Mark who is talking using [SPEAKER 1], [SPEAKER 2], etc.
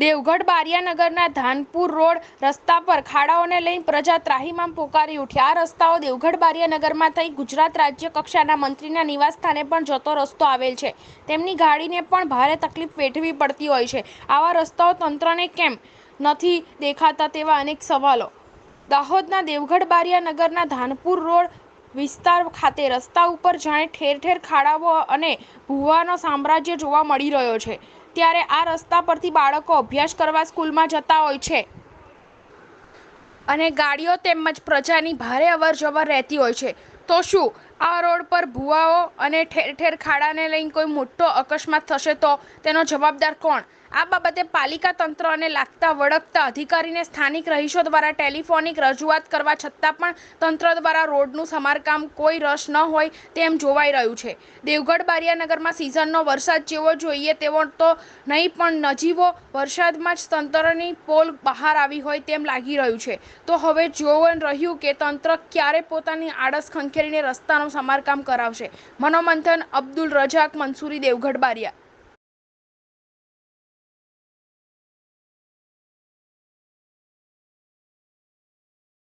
[SPEAKER 1] Devgadh બારિયાનગરના Dhanpur road રસ્તા પર ખાડાઓને લઈને પ્રજા ત્રાહીમામ પોકારી ઉઠી આ રસ્તાઓ દેવગઢ બારિયાનગરમાં થઈ ગુજરાત રાજ્ય કક્ષાના મંત્રીના નિવાસસ્થાને પણ જતો રસ્તો આવેલ છે. તેમની ગાડીને પણ ભારે તકલીફ વેઠવી પડતી હોય છે. આવા રસ્તાઓ તંત્રને કેમ નથી દેખાતા તેવા અનેક સવાલો. દાહોદના દેવગઢ બારિયાનગરના ધાનપુર રોડ વિસ્તાર ખાતે રસ્તા ઉપર જાણે ઠેર ઠેર ખાડાઓ અને ભૂવાનો સામ્રાજ્ય જોવા મળી રહ્યો છે. ત્યારે આ રસ્તા પરથી બાળકો અભ્યાસ કરવા સ્કૂલમાં જતા હોય છે. અને ગાડીઓ તેમજ પ્રજાની ભારે અવર જવર રહેતી હોય છે. તો શું? આ રોડ પર ભૂવાઓ અને ઠેર ઠેર ખાડાને લઈને કોઈ મોટો અકસ્માત થશે તો? તેનો જવાબદાર કોણ? આ બાબતે પાલિકા તંત્ર અને લાગતા વળગતા અધિકારીને સ્થાનિક રહીશો દ્વારા ટેલિફોનિક રજૂઆત કરવા છતાં પણ તંત્ર દ્વારા રોડનું સમારકામ કોઈ રસ ન હોય તેમ જોવાઈ રહ્યું છે. દેવગઢ બારિયાનગરમાં સિઝનનો વરસાદ જેવો જોઈએ તેવો તો નહીં, પણ નજીવો વરસાદમાં જ તંત્રની પોલ બહાર આવી હોય તેમ લાગી રહ્યું છે. તો હવે જોવું રહ્યું કે તંત્ર ક્યારે પોતાની આળસ ખંખેરીને રસ્તાનું સમારકામ કરાવશે. મનોમંથન અબ્દુલ રજાક મંસૂરી દેવગઢ બારિયા.